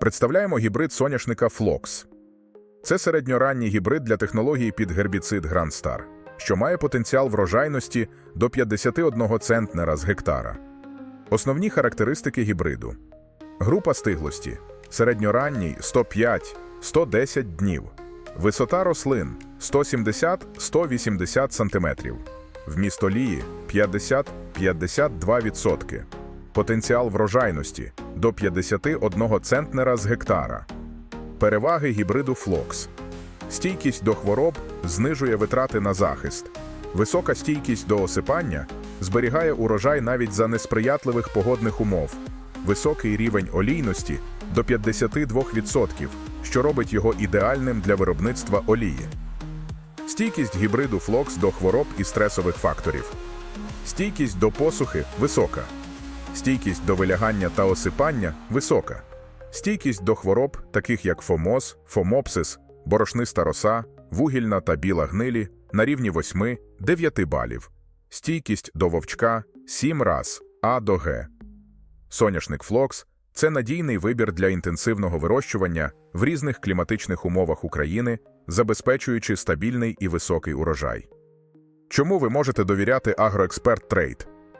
Представляємо гібрид соняшника Флокс. Це середньоранній гібрид для технології під гербіцид Grand Star, що має потенціал врожайності до 51 центнера з гектара. Основні характеристики гібриду. Група стиглості середньоранній 105-110 днів. Висота рослин 170-180 см. Вміст олії 50-52%. Потенціал врожайності до 51 центнера з гектара. Переваги гібриду Флокс. Стійкість до хвороб знижує витрати на захист. Висока стійкість до осипання зберігає урожай навіть за несприятливих погодних умов. Високий рівень олійності до 52%, що робить його ідеальним для виробництва олії. Стійкість гібриду Флокс до хвороб і стресових факторів. Стійкість до посухи висока. Стійкість до вилягання та осипання висока. Стійкість до хвороб, таких як фомоз, фомопсис, борошниста роса, вугільна та біла гнилі, на рівні 8-9 балів. Стійкість до вовчка 7 раз А до Г. Соняшник Флокс це надійний вибір для інтенсивного вирощування в різних кліматичних умовах України, забезпечуючи стабільний і високий урожай. Чому ви можете довіряти Агроексперт Трейд?